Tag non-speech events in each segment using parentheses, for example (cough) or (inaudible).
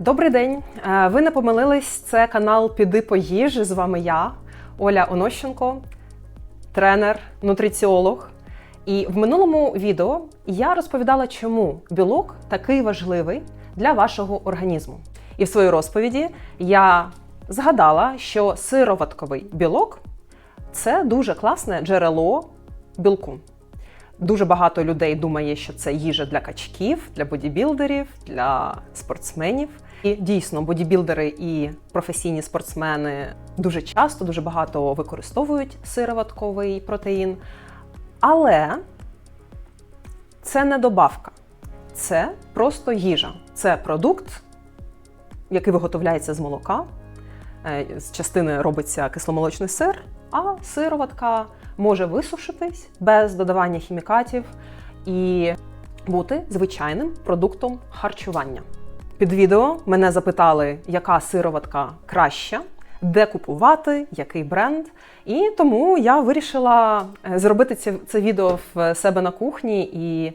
Добрий день. Е, Ви не помилились. Це канал Піди поїж. З вами я, Оля Онощенко, тренер, нутриціолог. І в минулому відео я розповідала, чому білок такий важливий для вашого організму. І в своїй розповіді я згадала, що сироватковий білок це дуже класне джерело білку. Дуже багато людей думає, що це їжа для качків, для бодібілдерів, для спортсменів. І дійсно, бодібілдери і професійні спортсмени дуже часто, дуже багато використовують сироватковий протеїн. Але це не добавка, це просто їжа. Це продукт, який виготовляється з молока. Е, З частини робиться кисломолочний сир, а сироватка може висушитись без додавання хімікатів і бути звичайним продуктом харчування. Під відео мене запитали, яка сироватка краща, де купувати, який бренд. І тому я вирішила е, зробити це, це відео в себе на кухні і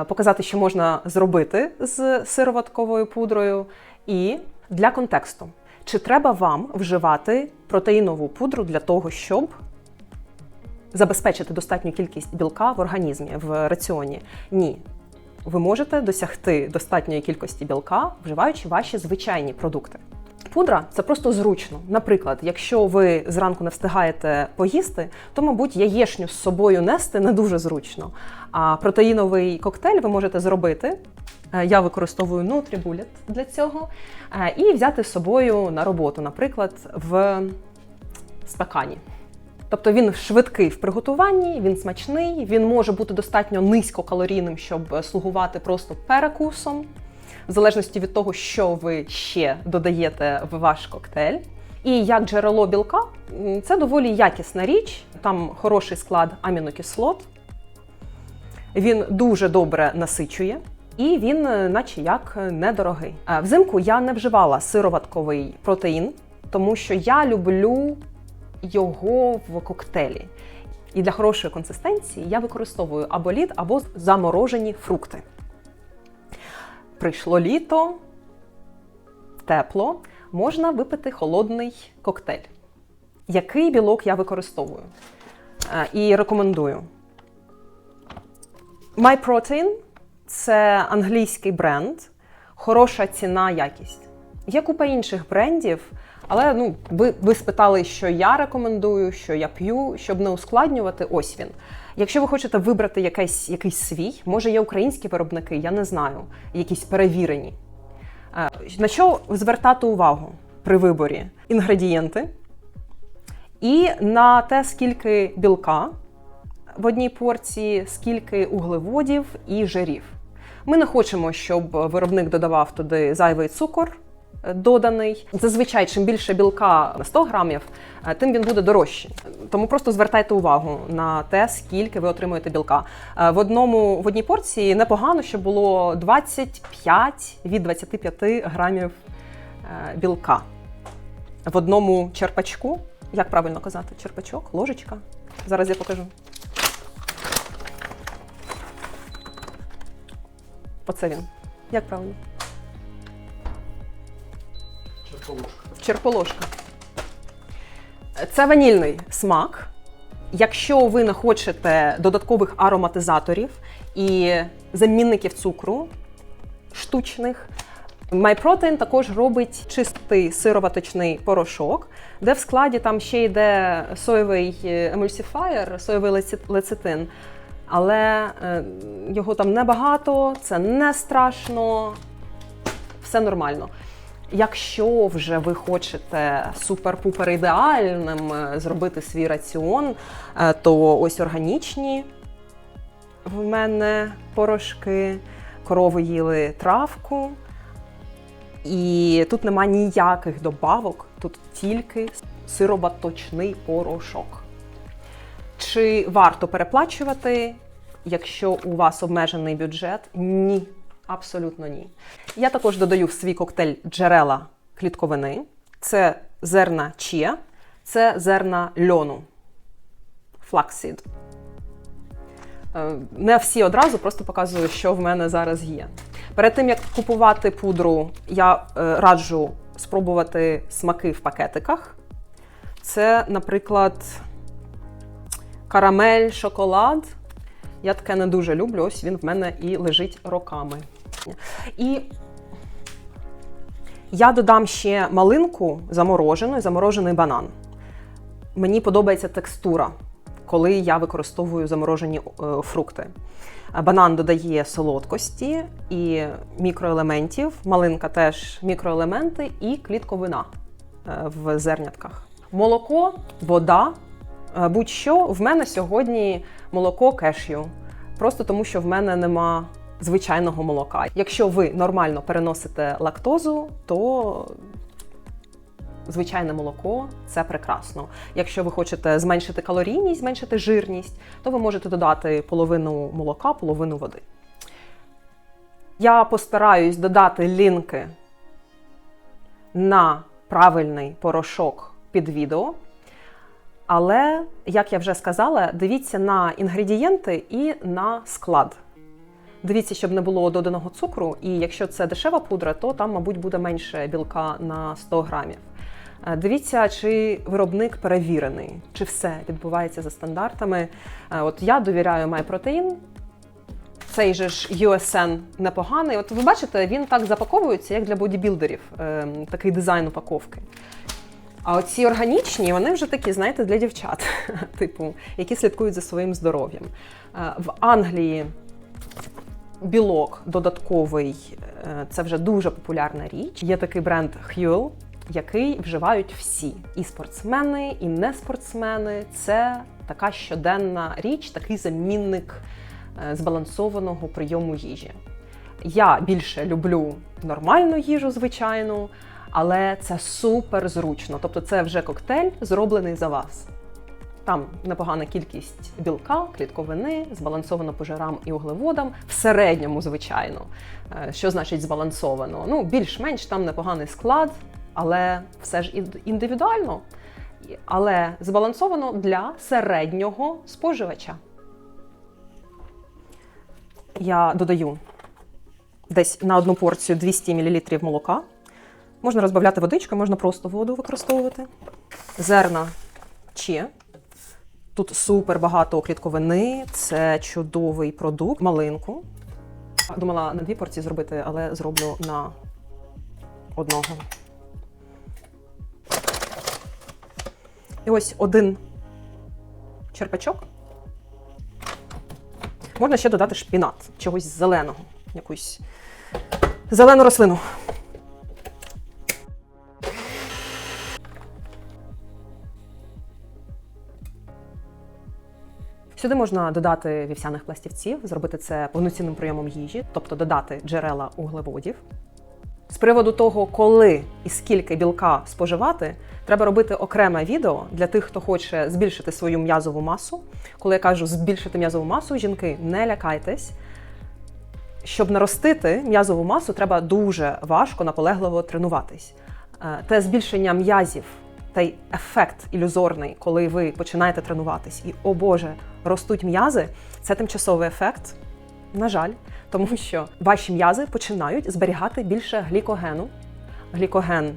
е, показати, що можна зробити з сироватковою пудрою. І для контексту, чи треба вам вживати протеїнову пудру для того, щоб забезпечити достатню кількість білка в організмі в раціоні? Ні. Ви можете досягти достатньої кількості білка, вживаючи ваші звичайні продукти. Пудра це просто зручно. Наприклад, якщо ви зранку не встигаєте поїсти, то, мабуть, яєшню з собою нести не дуже зручно. А протеїновий коктейль ви можете зробити. Е, Я використовую Nutribullet для цього, е, і взяти з собою на роботу, наприклад, в стакані. Тобто він швидкий в приготуванні, він смачний, він може бути достатньо низькокалорійним, щоб слугувати просто перекусом, в залежності від того, що ви ще додаєте в ваш коктейль. І як джерело білка, це доволі якісна річ, там хороший склад амінокислот, він дуже добре насичує. І він, е, наче як е, недорогий. Е, Взимку я не вживала сироватковий протеїн, тому що я люблю його в коктейлі. І для хорошої консистенції я використовую або лід, або заморожені фрукти. Прийшло літо, тепло, можна випити холодний коктейль. Який білок я використовую? Е, І рекомендую. MyProtein – це англійський бренд, хороша ціна, якість. Є купа інших брендів, але ну, ви, ви спитали, що я рекомендую, що я п'ю, щоб не ускладнювати. Ось він. Якщо ви хочете вибрати якийсь, якийсь свій, може є українські виробники, я не знаю, якісь перевірені. Е, На що звертати увагу при виборі? Інгредієнти і на те, скільки білка в одній порції, скільки углеводів і жирів. Ми не хочемо, щоб виробник додавав туди зайвий цукор доданий. Зазвичай, чим більше білка на 100 грамів, е, тим він буде дорожчий. Тому просто звертайте увагу на те, скільки ви отримуєте білка. Е, В одному в одній порції непогано, щоб було 25 від 25 грамів е, білка. В одному черпачку, як правильно казати, черпачок, ложечка. Зараз я покажу. Оце він. Як правильно? Черполошка. Це ванільний смак. Якщо ви не хочете додаткових ароматизаторів і замінників цукру штучних, MyProtein також робить чистий сироваточний порошок, де в складі там ще йде соєвий емульсифаєр, соєвий леци- лецитин. Але е, його там небагато, це не страшно, все нормально. Якщо вже ви хочете супер-пупер ідеальним е, зробити свій раціон, е, то ось органічні в мене порошки, корови їли травку. І тут нема ніяких добавок, тут тільки сироваточний порошок. Чи варто переплачувати, якщо у вас обмежений бюджет? Ні, абсолютно ні. Я також додаю в свій коктейль джерела клітковини. Це зерна чія, це зерна льону. Флаксід. Е, Не всі одразу, просто показую, що в мене зараз є. Перед тим як купувати пудру, я е, раджу спробувати смаки в пакетиках. Це, наприклад, карамель, шоколад. Я таке не дуже люблю. Ось він в мене і лежить роками. І я додам ще малинку заморожену заморожений банан. Мені подобається текстура, коли я використовую заморожені е, фрукти. Банан додає солодкості і мікроелементів. Малинка теж мікроелементи і клітковина е, в зернятках. Молоко, вода. е, Будь-що в мене сьогодні молоко кешю. Просто тому, що в мене нема звичайного молока. Якщо ви нормально переносите лактозу, то звичайне молоко це прекрасно. Якщо ви хочете зменшити калорійність, зменшити жирність, то ви можете додати половину молока, половину води. Я постараюсь додати лінки на правильний порошок під відео. Але, як я вже сказала, дивіться на інгредієнти і на склад. Дивіться, щоб не було доданого цукру, і якщо це дешева пудра, то там, мабуть, буде менше білка на 100 грамів. Е, Дивіться, чи виробник перевірений, чи все відбувається за стандартами. Е, От я довіряю MyProtein. Цей же ж USN непоганий. От ви бачите, він так запаковується, як для бодібілдерів, е, такий дизайн упаковки. А оці органічні, вони вже такі, знаєте, для дівчат, (laughs) типу, які слідкують за своїм здоров'ям. В Англії білок додатковий е, це вже дуже популярна річ. Є такий бренд Huel, який вживають всі: і спортсмени, і не спортсмени. Це така щоденна річ, такий замінник е, збалансованого прийому їжі. Я більше люблю нормальну їжу, звичайну, але це супер зручно. Тобто, це вже коктейль, зроблений за вас. Там непогана кількість білка, клітковини, збалансовано по жирам і углеводам. В середньому, звичайно. Е, Що значить збалансовано? Ну, більш-менш там непоганий склад, але все ж індивідуально. Але збалансовано для середнього споживача. Я додаю десь на одну порцію 200 мл молока. Можна розбавляти водичкою, можна просто воду використовувати. Зерна чія. Тут супер багато клітковини, це чудовий продукт, малинку. Думала на дві порції зробити, але зроблю на одного. І ось один черпачок. Можна ще додати шпінат, чогось зеленого, якусь зелену рослину. Сюди можна додати вівсяних пластівців, зробити це повноцінним прийомом їжі, тобто додати джерела углеводів. З приводу того, коли і скільки білка споживати, треба робити окреме відео для тих, хто хоче збільшити свою м'язову масу. Коли я кажу збільшити м'язову масу, жінки, не лякайтесь. Щоб наростити м'язову масу, треба дуже важко, наполегливо тренуватись. Е, Те збільшення м'язів, той ефект ілюзорний, коли ви починаєте тренуватись, і о Боже, ростуть м'язи, це тимчасовий ефект. На жаль, тому що ваші м'язи починають зберігати більше глікогену. Глікоген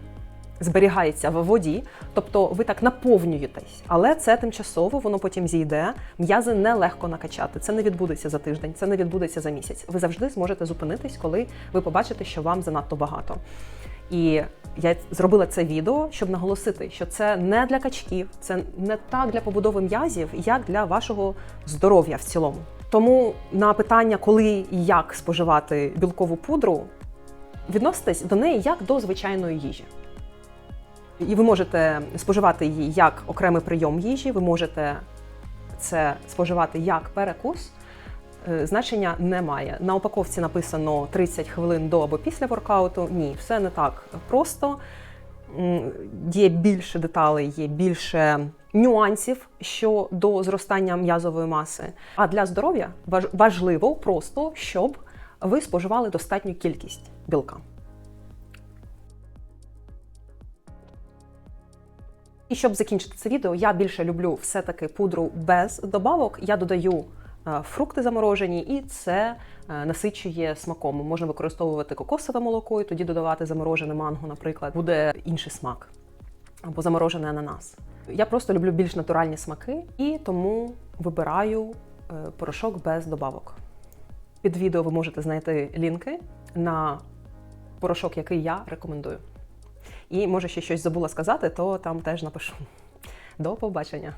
зберігається в воді, тобто ви так наповнюєтесь, але це тимчасово, воно потім зійде. М'язи нелегко накачати. Це не відбудеться за тиждень, це не відбудеться за місяць. Ви завжди зможете зупинитись, коли ви побачите, що вам занадто багато. І я зробила це відео, щоб наголосити, що це не для качків, це не так для побудови м'язів, як для вашого здоров'я в цілому. Тому на питання, коли і як споживати білкову пудру, відноситесь до неї як до звичайної їжі. І ви можете споживати її як окремий прийом їжі, ви можете це споживати як перекус. Е, Значення немає. На упаковці написано 30 хвилин до або після воркауту. Ні, все не так просто. Є більше деталей, є більше нюансів щодо зростання м'язової маси. А для здоров'я важливо просто, щоб ви споживали достатню кількість білка. І щоб закінчити це відео, я більше люблю все-таки пудру без добавок. Я додаю фрукти заморожені, і це е, насичує смаком. Можна використовувати кокосове молоко і тоді додавати заморожене манго, наприклад, буде інший смак або заморожений ананас. Я просто люблю більш натуральні смаки і тому вибираю е, порошок без добавок. Під відео ви можете знайти лінки на порошок, який я рекомендую. І може ще щось забула сказати, то там теж напишу. До побачення!